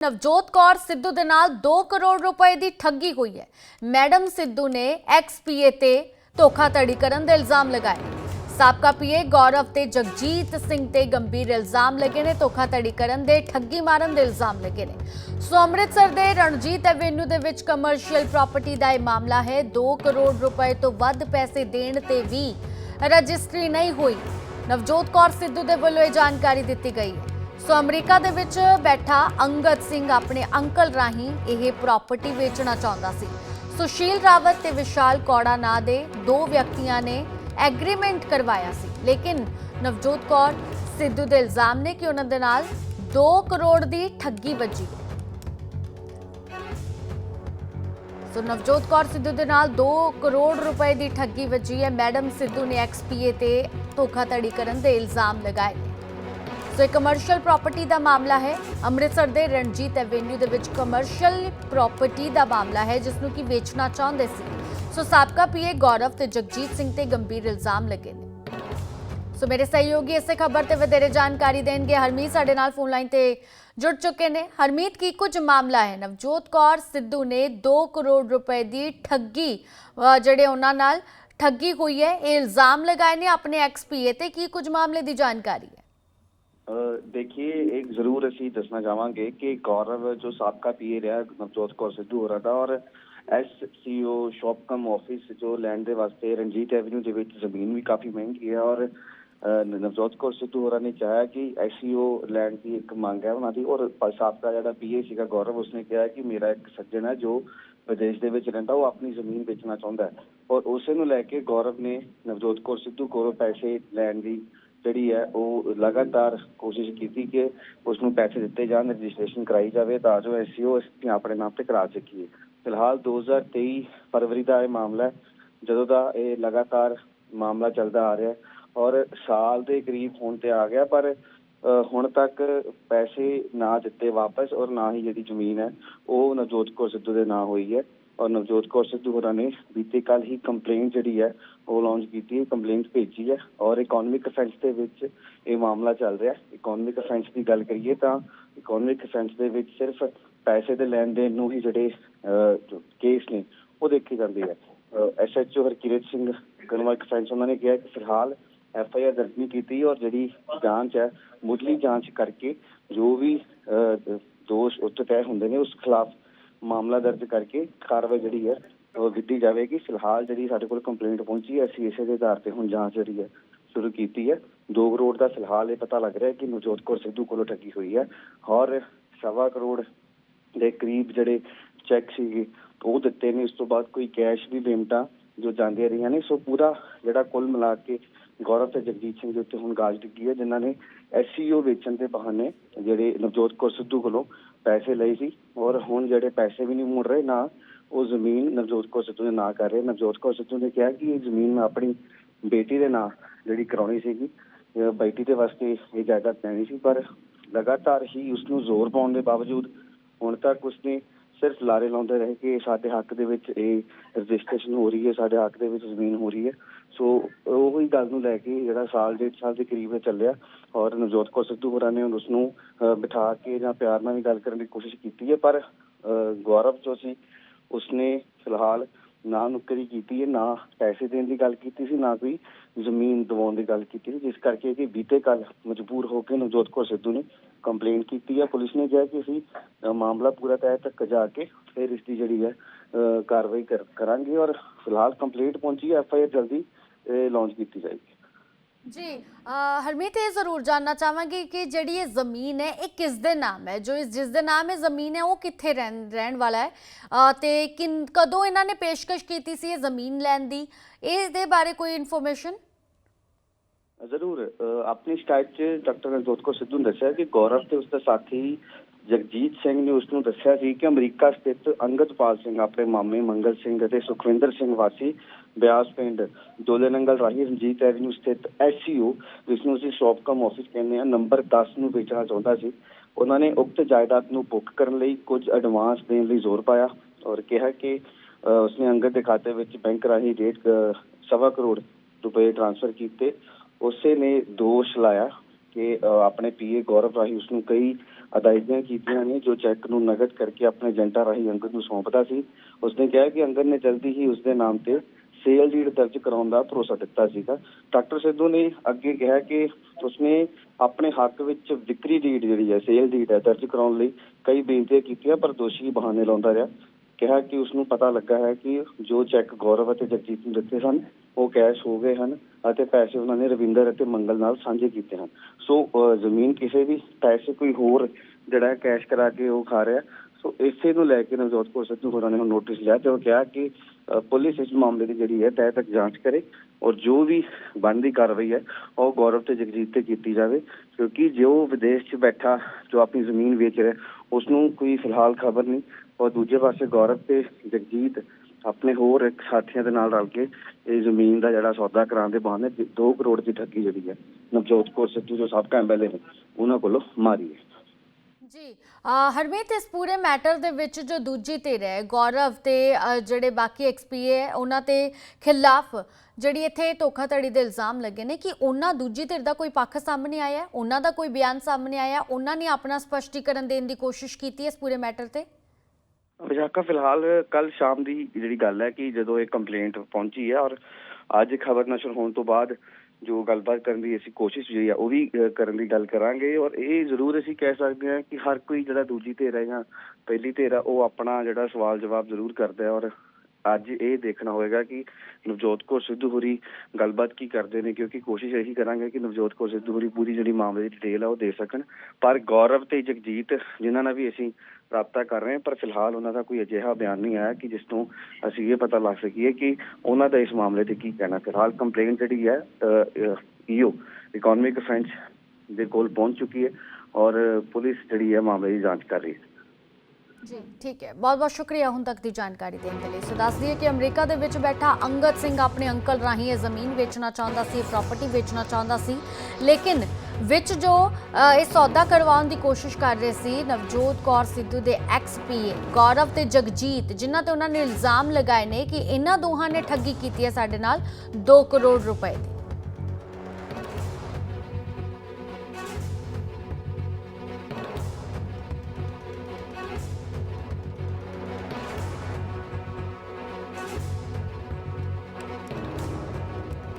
ਨਵਜੋਤ ਕੌਰ ਸਿੱਧੂ ਦੇ ਨਾਲ 2 ਕਰੋੜ ਰੁਪਏ ਦੀ ਠੱਗੀ ਹੋਈ ਹੈ। ਮੈਡਮ ਸਿੱਧੂ ਨੇ ਐਕਸ ਐਕਸਪੀਏ ਤੇ ਧੋਖਾਧੜੀ ਕਰਨ ਦੇ ਇਲਜ਼ਾਮ ਲਗਾਏ। ਸਾਬਕਾ ਪੀਏ ਗੌਰਵ ਤੇ ਜਗਜੀਤ ਸਿੰਘ ਤੇ ਗੰਭੀਰ ਇਲਜ਼ਾਮ ਲੱਗੇ ਨੇ। ਧੋਖਾਧੜੀ ਕਰਨ ਦੇ ਠੱਗੀ ਮਾਰਨ ਦੇ ਇਲਜ਼ਾਮ ਲੱਗੇ ਨੇ। ਸੋ ਅੰਮ੍ਰਿਤਸਰ ਦੇ ਰਣਜੀਤ ਐਵੇਨਿਊ ਦੇ ਵਿੱਚ ਕਮਰਸ਼ੀਅਲ ਪ੍ਰਾਪਰਟੀ ਦਾ ਇਹ ਮਾਮਲਾ ਹੈ। 2 ਕਰੋੜ ਰੁਪਏ ਤੋਂ ਵੱਧ ਪੈਸੇ ਦੇਣ ਤੇ ਵੀ ਰਜਿਸਟਰੀ ਨਹੀਂ ਹੋਈ। ਨਵਜੋਤ ਕੌਰ ਸਿੱਧੂ ਦੇ ਵੱਲੋਂ ਇਹ ਜਾਣਕਾਰੀ ਦਿੱਤੀ ਗਈ ਹੈ। ਸੋ ਅਮਰੀਕਾ ਦੇ ਵਿੱਚ ਬੈਠਾ ਅੰਗਦ ਸਿੰਘ ਆਪਣੇ ਅੰਕਲ ਰਾਹੀਂ ਇਹ ਪ੍ਰਾਪਰਟੀ ਵੇਚਣਾ ਚਾਹੁੰਦਾ ਸੀ। ਸੁਸ਼ੀਲ ਰਾਵਤ ਤੇ ਵਿਸ਼ਾਲ ਕੌੜਾ ਨਾਂ ਦੇ ਦੋ ਵਿਅਕਤੀਆਂ ਨੇ ਐਗਰੀਮੈਂਟ ਕਰਵਾਇਆ ਸੀ। ਲੇਕਿਨ ਨਵਜੋਤ ਕੌਰ, ਸਿੱਧੂ ਦੇ ਇਲਜ਼ਾਮ ਨੇ ਕਿ ਉਹਨਾਂ ਦੇ ਨਾਲ 2 ਕਰੋੜ ਦੀ ਠੱਗੀ ਵੱਜੀ। ਸੋ ਨਵਜੋਤ ਕੌਰ, ਸਿੱਧੂ ਦੇ ਨਾਲ 2 ਕਰੋੜ ਰੁਪਏ ਦੀ ਠੱਗੀ ਵੱਜੀ ਹੈ। ਮੈਡਮ ਸਿੱਧੂ ਨੇ ਐਕਸਪੀਏ ਤੇ ਧੋਖਾਧੜੀ ਕਰਨ ਦੇ ਇਲਜ਼ਾਮ ਲਗਾਏ ਸੋ ਇਹ ਕਮਰਸ਼ੀਅਲ ਪ੍ਰਾਪਰਟੀ ਦਾ ਮਾਮਲਾ ਹੈ, ਅੰਮ੍ਰਿਤਸਰ ਦੇ ਰਣਜੀਤ ਐਵੇਨਿਊ ਦੇ ਵਿੱਚ ਕਮਰਸ਼ੀਅਲ ਪ੍ਰਾਪਰਟੀ ਦਾ ਮਾਮਲਾ ਹੈ ਜਿਸ ਨੂੰ ਕਿ ਵੇਚਣਾ ਚਾਹੁੰਦੇ ਸੀ। ਸੋ ਸਾਬਕਾ ਪੀਏ ਗੌਰਵ ਤੇ ਜਗਜੀਤ ਸਿੰਘ ਤੇ ਗੰਭੀਰ ਇਲਜ਼ਾਮ ਲੱਗੇ ਨੇ। ਸੋ ਮੇਰੇ ਸਹਿਯੋਗੀ ਇਸੇ ਖਬਰ ਤੇ ਵਧੇਰੇ ਜਾਣਕਾਰੀ ਦੇਣਗੇ। ਹਰਮੀਤ ਸਾਡੇ ਨਾਲ ਫੋਨ ਲਾਈਨ ਤੇ ਜੁੜ ਚੁੱਕੇ ਨੇ। ਹਰਮੀਤ, ਕੀ ਕੁਝ ਮਾਮਲਾ ਹੈ? ਨਵਜੋਤ ਕੌਰ ਸਿੱਧੂ ਨੇ 2 ਕਰੋੜ ਰੁਪਏ ਦੀ ਠੱਗੀ ਜਿਹੜੇ ਉਹਨਾਂ ਨਾਲ ਠੱਗੀ ਹੋਈ ਹੈ, ਇਹ ਇਲਜ਼ਾਮ ਲਗਾਏ ਨੇ ਆਪਣੇ ਐਕਸਪੀਏ ਤੇ। ਕੀ ਕੁਝ ਮਾਮਲੇ ਦੀ ਜਾਣਕਾਰੀ ਹੈ? देखिए एक जरूर ਅਸੀਂ ਦੱਸਣਾ ਚਾਹਾਂਗੇ ਕਿ ਗੌਰਵ ਜੋ ਸਾਬਕਾ ਪੀਏ ਰਿਹਾ, ਨਵਜੋਤ ਕੌਰ ਸਿੱਧੂ ਹੋਰਾਂ ਦਾ ਔਰ ਐਸਸੀਓ ਸ਼ੌਪਕਮ ਆਫਿਸ ਜੋ ਲੈਂਡ ਦੇ ਵਾਸਤੇ ਰਣਜੀਤ ਐਵਨਿਊ ਦੇ ਵਿੱਚ ਜ਼ਮੀਨ ਵੀ ਕਾਫੀ ਮਹਿੰਗੀ ਹੈ ਔਰ ਨਵਜੋਤ ਕੌਰ ਸਿੱਧੂ ਹੋਰਾਂ ਨੇ ਚਾਹਿਆ ਕਿ ਐਸਸੀਓ ਲੈਂਡ ਦੀ ਇੱਕ ਮੰਗ ਹੈ ਉਹਨਾਂ ਦੀ ਔਰ ਸਾਬਕਾ ਜਿਹੜਾ ਪੀਏ ਸੀਗਾ ਗੌਰਵ, ਉਸਨੇ ਕਿਹਾ ਕਿ ਮੇਰਾ ਇੱਕ ਸੱਜਣ ਹੈ ਜੋ ਵਿਦੇਸ਼ ਦੇ ਵਿੱਚ ਰਹਿੰਦਾ, ਉਹ ਆਪਣੀ ਜ਼ਮੀਨ ਵੇਚਣਾ ਚਾਹੁੰਦਾ ਹੈ। ਔਰ ਉਸੇ ਨੂੰ ਲੈ ਕੇ ਗੌਰਵ ਨੇ ਨਵਜੋਤ ਕੌਰ ਸਿੱਧੂ ਕੋਲੋਂ ਪੈਸੇ ਲੈਣ ਦੀ ਜਿਹੜੀ ਹੈ, ਉਹ ਲਗਾਤਾਰ ਕੋਸ਼ਿਸ਼ ਕੀਤੀ ਕਿ ਉਸ ਨੂੰ ਪੈਸੇ ਦਿੱਤੇ ਜਾਣ, ਰਜਿਸਟ੍ਰੇਸ਼ਨ ਕਰਾਈ ਜਾਵੇ, ਤਾਂ ਜੋ ਐਸਸੀਓ ਅਸੀਂ ਆਪਣੇ ਨਾਮ ਤੇ ਕਰਾ ਸਕੀਏ। ਫਿਲਹਾਲ 2023 ਫਰਵਰੀ ਦਾ ਇਹ ਮਾਮਲਾ ਹੈ, ਜਦੋਂ ਦਾ ਇਹ ਲਗਾਤਾਰ ਮਾਮਲਾ ਚੱਲਦਾ ਆ ਰਿਹਾ ਔਰ ਸਾਲ ਦੇ ਕਰੀਬ ਹੋਣ ਤੇ ਆ ਗਿਆ, ਪਰ ਹੁਣ ਤੱਕ ਪੈਸੇ ਨਾ ਦਿੱਤੇ ਵਾਪਸ, ਔਰ ਨਾ ਹੀ ਜਿਹੜੀ ਜ਼ਮੀਨ ਹੈ, ਉਹ ਨਵਜੋਤ ਕੌਰ ਸਿੱਧੂ ਦੇ ਨਾਂ ਹੋਈ ਹੈ। ਔਰ ਨਵਜੋਤ ਕੌਰ ਸਿੱਧੂ ਹੋਰਾਂ ਨੇ ਬੀਤੇ ਕੱਲ ਹੀ ਕੰਪਲੇਂਟ ਜਿਹੜੀ ਹੈ ਉਹ ਲਾਂਚ ਕੀਤੀ ਹੈ ਕੰਪਲੇਂਟ ਭੇਜੀ ਹੈ ਔਰ ਇਕਨੋਮਿਕ ਅਫੈਂਸ ਦੇ ਵਿੱਚ ਇਹ ਮਾਮਲਾ ਚੱਲ ਰਿਹਾ ਹੈ। ਇਕਨੋਮਿਕ ਅਫੈਂਸ ਦੀ ਗੱਲ ਕਰੀਏ ਤਾਂ ਇਕਨੋਮਿਕ ਅਫੈਂਸ ਦੇ ਵਿੱਚ ਸਿਰਫ ਪੈਸੇ ਦੇ ਲੈਣ ਦੇਣ ਨੂੰ ਹੀ ਜਿਹੜੇ ਕੇਸ ਨੇ ਉਹ ਦੇਖੇ ਜਾਂਦੇ ਹੈ SHO Harkirat Singh economic offence ਉਹਨਾਂ ਨੇ ਕਿਹਾ ਕਿ ਫਿਲਹਾਲ ਐਫ ਆਈ ਆਰ ਦਰਜ ਨਹੀਂ ਕੀਤੀ ਔਰ ਜਿਹੜੀ ਜਾਂਚ ਹੈ ਮੁੱਢਲੀ ਜਾਂਚ ਕਰਕੇ ਜੋ ਵੀ ਦੋਸ਼ ਉੱਤੇ ਤੈਅ ਹੁੰਦੇ ਨੇ ਉਸ ਖਿਲਾਫ ਮਾਮਲਾ ਦਰਜ ਕਰਕੇ ਕਾਰਵਾਈ ਜਿਹੜੀ ਹੈ, ਉਹ ਕੀਤੀ ਜਾਵੇਗੀ। ਫਿਲਹਾਲ ਜਿਹੜੀ ਸਾਡੇ ਕੋਲ ਕੰਪਲੇਂਟ ਪਹੁੰਚੀ ਹੈ, ਅਸੀਂ ਇਸੇ ਦੇ ਆਧਾਰ ਤੇ ਹੁਣ ਜਾਂਚ ਜਿਹੜੀ ਹੈ, ਸ਼ੁਰੂ ਕੀਤੀ ਹੈ। 2 ਕਰੋੜ ਦਾ ਫਿਲਹਾਲ ਇਹ ਪਤਾ ਲੱਗ ਰਿਹਾ ਕਿ ਨਵਜੋਤ ਕੌਰ ਸਿੱਧੂ ਕੋਲੋਂ ਠੱਗੀ ਹੋਈ ਹੈ ਔਰ ਸਵਾ ਕਰੋੜ ਦੇ ਕਰੀਬ ਜਿਹੜੇ ਚੈੱਕ ਸੀਗੇ, ਉਹ ਦਿੱਤੇ ਨੇ। ਉਸ ਤੋਂ ਬਾਅਦ ਕੋਈ ਕੈਸ਼ ਵੀ ਪੇਮੈਂਟਾਂ ਜੋ ਜਾਂਦੇ ਰਹੀਆਂ ਨੇ, ਸੋ ਪੂਰਾ ਜਿਹੜਾ ਕੁੱਲ ਮਿਲਾ ਕੇ ਗੌਰਵ ਤੇ ਜਗਜੀਤ ਸਿੰਘ ਦੇ ਉੱਤੇ ਹੁਣ ਗਾਜ ਡਿੱਗੀ ਹੈ, ਜਿਨ੍ਹਾਂ ਨੇ ਐਸਸੀਓ ਵੇਚਣ ਦੇ ਬਹਾਨੇ ਜਿਹੜੇ ਨਵਜੋਤ ਕੌਰ ਸਿੱਧੂ ਕੋਲੋਂ ਪੈਸੇ ਲਏ ਸੀ। ਔਰ ਹੁਣ ਜਿਹੜੇ ਪੈਸੇ ਵੀ ਨਹੀਂ ਮੁੜ ਰਹੇ ਨਾ, ਉਹ ਜ਼ਮੀਨ ਨਵਜੋਤ ਕੌਰ ਸਿੱਧੂ ਦੇ ਨਾਂ ਕਰ ਰਹੇ। ਨਵਜੋਤ ਕੌਰ ਸਿੱਧੂ ਨੇ ਕਿਹਾ ਕਿ ਇਹ ਜ਼ਮੀਨ ਮੈਂ ਆਪਣੀ ਬੇਟੀ ਦੇ ਨਾਂ ਜਿਹੜੀ ਕਰਾਉਣੀ ਸੀਗੀ ਬੇਟੀ ਦੇ ਵਾਸਤੇ ਇਹ ਜਾਇਦਾਦ ਲੈਣੀ ਸੀ, ਪਰ ਲਗਾਤਾਰ ਹੀ ਉਸ ਨੂੰ ਜ਼ੋਰ ਪਾਉਣ ਦੇ ਬਾਵਜੂਦ ਹੁਣ ਤੱਕ ਉਸਨੇ ਸਿਰਫ ਲਾਰੇ ਲਾਉਂਦੇ ਰਹੇ ਕਿ ਸਾਡੇ ਹੱਕ ਦੇ ਵਿੱਚ ਇਹ ਰਜਿਸਟ੍ਰੇਸ਼ਨ ਹੋ ਰਹੀ ਹੈ ਸਾਡੇ ਹੱਕ ਦੇ ਵਿੱਚ ਜ਼ਮੀਨ ਹੋ ਰਹੀ ਹੈ। ਸੋ ਉਹ ਹੀ ਗੱਲ ਨੂੰ ਲੈ ਕੇ ਜਿਹੜਾ ਸਾਲ ਡੇਢ ਸਾਲ ਦੇ ਕਰੀਬ ਚੱਲਿਆ ਔਰ ਨਵਜੋਤ ਕੌਰ ਸਿੱਧੂ ਹੋਰਾਂ ਨੇ ਉਸ ਨੂੰ ਬਿਠਾ ਕੇ ਜਾਂ ਪਿਆਰ ਨਾਲ ਵੀ ਗੱਲ ਕਰਨ ਦੀ ਕੋਸ਼ਿਸ਼ ਕੀਤੀ ਹੈ ਪਰ ਅਹ, ਗੌਰਵ ਜੋ ਸੀ ਉਸਨੇ ਫਿਲਹਾਲ ਨਾ ਨੁਕਰੀ ਕੀਤੀ ਹੈ ਨਾ ਪੈਸੇ ਦੇਣ ਦੀ ਗੱਲ ਕੀਤੀ ਸੀ ਨਾ ਕੋਈ ਜ਼ਮੀਨ ਦਿਵਾਉਣ ਦੀ ਗੱਲ ਕੀਤੀ ਸੀ ਜਿਸ ਕਰਕੇ ਕਿ ਬੀਤੇ ਕੱਲ ਮਜਬੂਰ ਹੋ ਕੇ ਨਵਜੋਤ ਕੌਰ ਸਿੱਧੂ ਨੇ ਕੰਪਲੇਂਟ ਕੀਤੀ ਹੈ। ਪੁਲਿਸ ਨੇ ਕਿਹਾ ਕਿ ਅਸੀਂ ਮਾਮਲਾ ਪੂਰਾ ਤਹਿ ਤੱਕ ਜਾ ਕੇ ਫਿਰ ਇਸ ਦੀ ਜਿਹੜੀ ਹੈ ਅ, ਕਾਰਵਾਈ ਕਰ- ਕਰਾਂਗੇ ਔਰ ਫਿਲਹਾਲ ਕੰਪਲੇਂਟ ਪਹੁੰਚੀ ਐਫ ਆਈ ਆਰ ਜਲਦੀ ਲਾਂਚ ਕੀਤੀ ਜਾਏਗੀ। ਜੀ ਹਰਮੀਤ ਇਹ ਜ਼ਰੂਰ ਜਾਨਣਾ ਚਾਹਾਂਗੀ ਕਿ ਜਿਹੜੀ ਇਹ ਜ਼ਮੀਨ ਹੈ ਇਹ ਕਿਸ ਦੇ ਨਾਮ ਹੈ? ਜੋ ਇਸ ਜਿਸ ਦੇ ਨਾਮ ਇਹ ਜ਼ਮੀਨ ਹੈ ਉਹ ਕਿੱਥੇ ਰਹਿਣ ਰਹਿਣ ਵਾਲਾ ਹੈ? ਤੇ ਕਿਨ ਕਦੋਂ ਇਹਨਾਂ ਨੇ ਪੇਸ਼ਕਸ਼ ਕੀਤੀ ਸੀ ਇਹ ਜ਼ਮੀਨ ਲੈਣ ਦੀ? ਇਸ ਦੇ ਬਾਰੇ ਕੋਈ ਇਨਫੋਰਮੇਸ਼ਨ ਜ਼ਰੂਰ ਅ, ਆਪਣੀ ਸ਼ਿਕਾਇਤ 'ਚ ਡਾਕਟਰ ਨਵਜੋਤ ਕੌਰ ਸਿੱਧੂ ਨੇ ਦੱਸਿਆ ਕਿ ਗੌਰਵ ਤੇ ਉਸਦਾ ਸਾਥੀ ਜਗਜੀਤ ਸਿੰਘ ਨੇ ਉਸ ਨੂੰ ਦੱਸਿਆ ਸੀ ਕਿ ਅਮਰੀਕਾ ਸਥਿਤ ਅੰਗਦਪਾਲ ਸਿੰਘ ਆਪਣੇ ਮਾਮੇ ਮੰਗਲ ਸਿੰਘ ਅਤੇ ਸੁਖਵਿੰਦਰ ਸਿੰਘ ਵਾਸੀ ਬਿਆਸ ਪਿੰਡ ਦੋਲੇਨੰਗਲ ਰਾਹੀ ਰਣਜੀਤ ਐਵਨਿਊ ਸਥਿਤ ਐਸਸੀਓ ਜਿਸ ਨੂੰ ਅਸੀਂ ਸ਼ਾਪਕਮ ਆਫਿਸ ਕਹਿੰਦੇ ਆ ਨੰਬਰ 10 ਨੂੰ ਵੇਚਣਾ ਚਾਹੁੰਦਾ ਸੀ। ਉਹਨਾਂ ਨੇ ਉਕਤ ਜਾਇਦਾਦ ਨੂੰ ਬੁੱਕ ਕਰਨ ਲਈ ਕੁਝ ਐਡਵਾਂਸ ਦੇਣ ਲਈ ਜ਼ੋਰ ਪਾਇਆ ਔਰ ਕਿਹਾ ਕਿ ਉਸਨੇ ਅੰਗਦ ਦੇ ਖਾਤੇ ਵਿੱਚ ਬੈਂਕ ਰਾਹੀਂ ਡੇਢ ਸਵਾ ਕਰੋੜ ਰੁਪਏ ਟ੍ਰਾਂਸਫਰ ਕੀਤੇ। ਉਸੇ ਨੇ ਦੋਸ਼ ਲਾਇਆ ਕਿ ਅ, ਆਪਣੇ ਪੀਏ ਗੌਰਵ ਰਾਹੀਂ ਉਸ ਨੂੰ ਕਈ ਅਦਾਇਗੀਆਂ ਕੀਤੀਆਂ ਨੇ, ਜੋ ਚੈੱਕ ਨੂੰ ਨਗਦ ਕਰਕੇ ਆਪਣੇ ਏਜੰਟਾਂ ਰਾਹੀਂ ਅੰਗਦ ਨੂੰ ਸੌਂਪਦਾ ਸੀ। ਉਸਨੇ ਕਿਹਾ ਕਿ ਅੰਗਦ ਨੇ ਜਲਦੀ ਹੀ ਉਸਦੇ ਨਾਮ ਤੇ ਸੇਲ ਡੀਡ ਦਰਜ ਕਰਾਉਣ ਦਾ ਭਰੋਸਾ ਦਿੱਤਾ ਸੀਗਾ। ਡਾਕਟਰ ਸਿੱਧੂ ਨੇ ਅੱਗੇ ਕਿਹਾ ਕਿ ਉਸਨੇ ਆਪਣੇ ਹੱਕ ਵਿੱਚ ਵਿਕਰੀ ਡੀਡ ਜਿਹੜੀ ਹੈ, ਸੇਲ ਡੀਡ ਹੈ, ਦਰਜ ਕਰਾਉਣ ਲਈ ਕਈ ਬੇਨਤੀਆਂ ਕੀਤੀਆਂ, ਪਰ ਦੋਸ਼ੀ ਬਹਾਨੇ ਲਾਉਂਦਾ ਰਿਹਾ। ਕਿਹਾ ਕਿ ਉਸ ਨੂੰ ਪਤਾ ਲੱਗਾ ਹੈ ਕਿ ਜੋ ਚੈੱਕ ਗੌਰਵ ਅਤੇ ਜਗਜੀਤ ਨੂੰ ਦਿੱਤੇ ਸਨ ਉਹ ਕੈਸ਼ ਹੋ ਗਏ ਹਨ ਅਤੇ ਪੈਸੇ ਉਹਨਾਂ ਨੇ ਰਵਿੰਦਰ ਅਤੇ ਮੰਗਲ ਨਾਲ ਸਾਂਝੇ ਕੀਤੇ ਹਨ। ਸੋ ਜ਼ਮੀਨ ਕਿਸੇ ਵੀ ਪੈਸੇ ਕੋਈ ਹੋਰ ਜਿਹੜਾ ਕੈਸ਼ ਕਰਾ ਕੇ ਉਹ ਖਾ ਰਿਹਾ। ਸੋ ਇਸੇ ਨੂੰ ਲੈ ਕੇ ਨਵਜੋਤ ਕੌਰ ਸਿੱਧੂ ਹੋਰਾਂ ਨੇ ਹੁਣ ਨੋਟਿਸ ਲਿਆ ਤੇ ਉਹ ਕਿਹਾ ਕਿ ਪੁਲਿਸ ਇਸ ਮਾਮਲੇ ਦੀ ਜਿਹੜੀ ਹੈ ਤਹਿ ਤੱਕ ਜਾਂਚ ਕਰੇ ਔਰ ਜੋ ਵੀ ਬਣਦੀ ਕਾਰਵਾਈ ਹੈ, ਉਹ ਗੌਰਵ ਤੇ ਜਗਜੀਤ ਤੇ ਕੀਤੀ ਜਾਵੇ। ਕਿਉਂਕਿ ਜੋ ਵਿਦੇਸ਼ 'ਚ ਬੈਠਾ, ਜੋ ਆਪਣੀ ਜ਼ਮੀਨ ਵੇਚ ਰਿਹਾ ਉਸ ਨੂੰ ਕੋਈ ਫਿਲਹਾਲ ਖਬਰ ਨਹੀਂ। ਔਰ ਦੂਜੇ ਪਾਸੇ ਗੌਰਵ ਤੇ ਜਗਜੀਤ ਆਪਣੇ ਹੋਰ ਇੱਕ ਸਾਥੀਆਂ ਦੇ ਨਾਲ ਰਲ ਕੇ ਇਹ ਜ਼ਮੀਨ ਦਾ ਜਿਹੜਾ ਸੌਦਾ ਕਰਾਉਣ ਦੇ ਬਹਾਨੇ 2 ਕਰੋੜ ਦੀ ਠੱਗੀ ਜਿਹੜੀ ਹੈ, ਨਵਜੋਤ ਕੌਰ ਸਿੱਧੂ ਜੋ ਸਾਬਕਾ ਐਮਐਲਏ ਨੇ, ਉਹਨਾਂ ਕੋਲੋਂ ਮਾਰੀ ਹੈ। ਜੀ ਹਰਮੀਤ, ਇਸ ਪੂਰੇ ਮੈਟਰ ਦੇ ਵਿੱਚ ਜੋ ਦੂਜੀ ਧਿਰ ਹੈ, ਗੌਰਵ ਤੇ ਜਿਹੜੇ ਬਾਕੀ ਐਕਸਪੀਏ ਉਹਨਾਂ ਤੇ ਖਿਲਾਫ ਜਿਹੜੀ ਇੱਥੇ ਧੋਖਾਧੜੀ ਦੇ ਇਲਜ਼ਾਮ ਲੱਗੇ ਨੇ ਕਿ ਉਹਨਾਂ ਦੂਜੀ ਧਿਰ ਦਾ ਕੋਈ ਪੱਖ ਸਾਹਮਣੇ ਆਇਆ ਹੈ? ਉਹਨਾਂ ਦਾ ਕੋਈ ਬਿਆਨ ਸਾਹਮਣੇ ਆਇਆ ਉਹਨਾਂ ਨੇ ਆਪਣਾ ਸਪਸ਼ਟੀਕਰਨ ਦੇਣ ਦੀ ਕੋਸ਼ਿਸ਼ ਕੀਤੀ ਇਸ ਪੂਰੇ ਮੈਟਰ ਤੇ? ਵਿਸ਼ਾਖਾ, ਫਿਲਹਾਲ ਕੱਲ ਸ਼ਾਮ ਦੀ ਜਿਹੜੀ ਗੱਲ ਹੈ ਕਿ ਜਦੋਂ ਇਹ ਕੰਪਲੇਂਟ ਪਹੁੰਚੀ ਹੈ ਔਰ ਅੱਜ ਖਬਰ ਨਸ਼ਰ ਹੋਣ ਤੋਂ ਬਾਅਦ ਜੋ ਗੱਲਬਾਤ ਕਰਨ ਦੀ ਅਸੀਂ ਕੋਸ਼ਿਸ਼ ਜਿਹੜੀ ਆ ਉਹ ਵੀ ਕਰਨ ਦੀ ਗੱਲ ਕਰਾਂਗੇ ਔਰ ਇਹ ਜ਼ਰੂਰ ਅਸੀਂ ਕਹਿ ਸਕਦੇ ਹਾਂ ਕਿ ਹਰ ਕੋਈ ਜਿਹੜਾ ਦੂਜੀ ਧਿਰ ਹੈ ਜਾਂ ਪਹਿਲੀ ਧਿਰ ਆ, ਉਹ ਆਪਣਾ ਜਿਹੜਾ ਸਵਾਲ ਜਵਾਬ ਜ਼ਰੂਰ ਕਰਦਾ ਹੈ ਔਰ ਅੱਜ ਇਹ ਦੇਖਣਾ ਹੋਏਗਾ ਕਿ ਨਵਜੋਤ ਕੌਰ ਸਿੱਧੂ ਹੋਰੀ ਗੱਲਬਾਤ ਕੀ ਕਰਦੇ ਨੇ, ਕਿਉਂਕਿ ਕੋਸ਼ਿਸ਼ ਇਹੀ ਕਰਾਂਗੇ ਕਿ ਨਵਜੋਤ ਕੌਰ ਸਿੱਧੂ ਹੋਰੀ ਪੂਰੀ ਜਿਹੜੀ ਮਾਮਲੇ ਦੀ ਡਿਟੇਲ ਆ ਉਹ ਦੇ ਸਕਣ। ਪਰ ਗੌਰਵ ਤੇ ਜਗਜੀਤ, ਜਿਨ੍ਹਾਂ ਨਾਲ ਵੀ ਅਸੀਂ ਰਾਬਤਾ ਕਰ ਰਹੇ ਹਾਂ, ਪਰ ਫਿਲਹਾਲ ਉਹਨਾਂ ਦਾ ਕੋਈ ਅਜਿਹਾ ਬਿਆਨ ਨਹੀਂ ਆਇਆ ਕਿ ਜਿਸ ਤੋਂ ਅਸੀਂ ਇਹ ਪਤਾ ਲੱਗ ਸਕੀਏ ਕਿ ਉਹਨਾਂ ਦਾ ਇਸ ਮਾਮਲੇ ਤੇ ਕੀ ਕਹਿਣਾ। ਫਿਲਹਾਲ ਕੰਪਲੇਂਟ ਜਿਹੜੀ ਹੈ ਈਓ ਇਕਨੋਮਿਕ ਅਫੈਂਸ ਦੇ ਕੋਲ ਪਹੁੰਚ ਚੁੱਕੀ ਹੈ ਔਰ ਪੁਲਿਸ ਜਿਹੜੀ ਹੈ ਮਾਮਲੇ ਦੀ ਜਾਂਚ ਕਰ ਰਹੀ ਹੈ। ਜੀ। ਠੀਕ ਹੈ। ਬਹੁਤ ਬਹੁਤ ਸ਼ੁਕਰੀਆ ਹੁਣ ਤੱਕ ਦੀ ਜਾਣਕਾਰੀ ਦੇਣ ਦੇ ਲਈ। ਸੋ ਦੱਸ ਦਈਏ ਕਿ ਅਮਰੀਕਾ ਦੇ ਵਿੱਚ ਬੈਠਾ ਅੰਗਦ ਸਿੰਘ ਆਪਣੇ ਅੰਕਲ ਰਾਹੀਂ ਇਹ ਜ਼ਮੀਨ ਵੇਚਣਾ ਚਾਹੁੰਦਾ ਸੀ ਪ੍ਰਾਪਰਟੀ ਵੇਚਣਾ ਚਾਹੁੰਦਾ ਸੀ। ਲੇਕਿਨ ਵਿੱਚ ਜੋ ਇਹ ਸੌਦਾ ਕਰਵਾਉਣ ਦੀ ਕੋਸ਼ਿਸ਼ ਕਰ ਰਹੇ ਸੀ, ਨਵਜੋਤ ਕੌਰ ਸਿੱਧੂ ਦੇ ਐਕਸ ਪੀਏ ਗੌਰਵ ਤੇ ਜਗਜੀਤ, ਜਿਨ੍ਹਾਂ ਤੇ ਉਹਨਾਂ ਨੇ ਇਲਜ਼ਾਮ ਲਗਾਏ ਨੇ ਕਿ ਇਹਨਾਂ ਦੋਹਾਂ ਨੇ ਠੱਗੀ ਕੀਤੀ ਹੈ ਸਾਡੇ ਨਾਲ 2 ਕਰੋੜ ਰੁਪਏ ਦੀ।